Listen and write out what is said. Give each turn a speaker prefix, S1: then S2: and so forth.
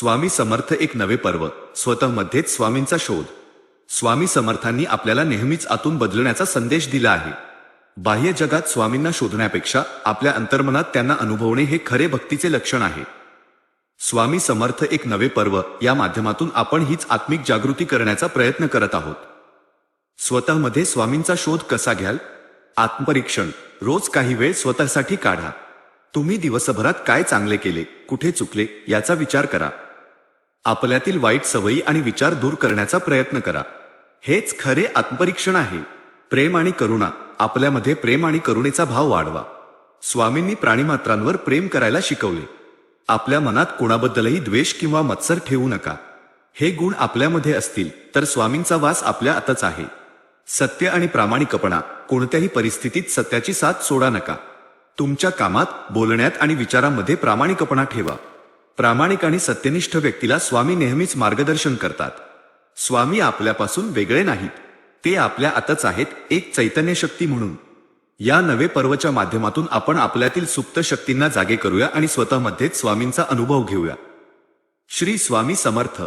S1: स्वामी समर्थ एक नवे पर्व स्वतःमध्येच स्वामींचा शोध. स्वामी समर्थांनी आपल्याला नेहमीच आतून बदलण्याचा संदेश दिला आहे. बाह्य जगात स्वामींना शोधण्यापेक्षा आपल्या अंतर्मनात त्यांना अनुभवणे हे खरे भक्तीचे लक्षण आहे. स्वामी समर्थ एक नवे पर्व या माध्यमातून आपण हीच आत्मिक जागृती करण्याचा प्रयत्न करत आहोत. स्वतःमध्ये स्वामींचा शोध कसा घ्याल? आत्मपरीक्षण रोज काही वेळ स्वतःसाठी काढा. तुम्ही दिवसभरात काय चांगले केले कुठे चुकले याचा विचार करा. आपल्यातील वाईट सवयी आणि विचार दूर करण्याचा प्रयत्न करा. हेच खरे आत्मपरीक्षण आहे. प्रेम आणि करुणा आपल्यामध्ये प्रेम आणि करुणेचा भाव वाढवा. स्वामींनी प्राणीमात्रांवर प्रेम करायला शिकवले. आपल्या मनात कोणाबद्दलही द्वेष किंवा मत्सर ठेवू नका. हे गुण आपल्यामध्ये असतील तर स्वामींचा वास आपल्या आतच आहे. सत्य आणि प्रामाणिकपणा कोणत्याही परिस्थितीत सत्याची साथ सोडा नका. तुमच्या कामात बोलण्यात आणि विचारांमध्ये प्रामाणिकपणा ठेवा. प्रामाणिक आणि सत्यनिष्ठ व्यक्तीला स्वामी नेहमीच मार्गदर्शन करतात. स्वामी आपल्यापासून वेगळे नाहीत. ते आपल्या आतच आहेत एक चैतन्य शक्ती म्हणून. या नवे पर्वच्या माध्यमातून आपण आपल्यातील सुप्त शक्तींना जागे करूया आणि स्वतःमध्येच स्वामींचा अनुभव घेऊया. श्री स्वामी समर्थ.